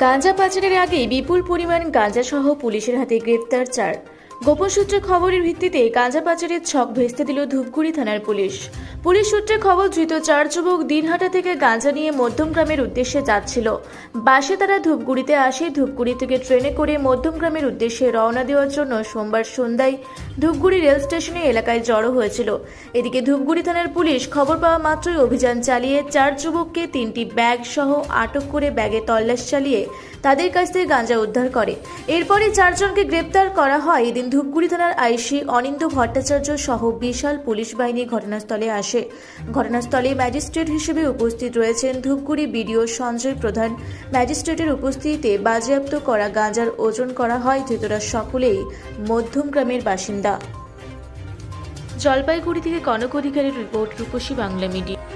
গাঁজা পাচারের আগে বিপুল পরিমাণ গাঁজাসহ পুলিশের হাতে গ্রেপ্তার চার। গোপন সূত্রে খবরের ভিত্তিতে গাঁজা পাচারের ছক ভেস্তে দিল ধূপগুড়ি থানার পুলিশ। পুলিশ সূত্রে খবর, ধৃত চার যুবক দিনহাটা থেকে গাঁজা নিয়ে মধ্যমগ্রামের উদ্দেশ্যে যাচ্ছিল। বাসে তারা ধূপগুড়িতে আসে, ধূপগুড়ি থেকে ট্রেনে করে মধ্যমগ্রামের উদ্দেশ্যে রওনা দেওয়ার জন্য সোমবার সন্ধ্যায় ধূপগুড়ি রেল স্টেশনে এলাকায় জড়ো হয়েছিল। এদিকে ধূপগুড়ি থানার পুলিশ খবর পাওয়া মাত্রই অভিযান চালিয়ে চার যুবককে তিনটি ব্যাগ সহ আটক করে ব্যাগে তল্লাশ চালিয়ে তাদের কাছ থেকে গাঁজা উদ্ধার করে। এরপরে চারজনকে গ্রেপ্তার করা হয়। এদিন ধূপগুড়ি থানার আইসি অনিন্দ ভট্টাচার্য সহ বিশাল পুলিশ বাহিনী ঘটনাস্থলে আসে। ঘটনাস্থলে ম্যাজিস্ট্রেট হিসেবে উপস্থিত রয়েছেন ধূপগুড়ি বিডিও সঞ্জয় প্রধান। ম্যাজিস্ট্রেটের উপস্থিতিতে বাজেয়াপ্ত করা গাঁজার ওজন করা হয় ধৃতরা সকলেই মধ্যমগ্রামের বাসিন্দা। জলপাইগুড়ি থেকে কনক অধিকারের রিপোর্ট রূপসী বাংলা মিডিয়া।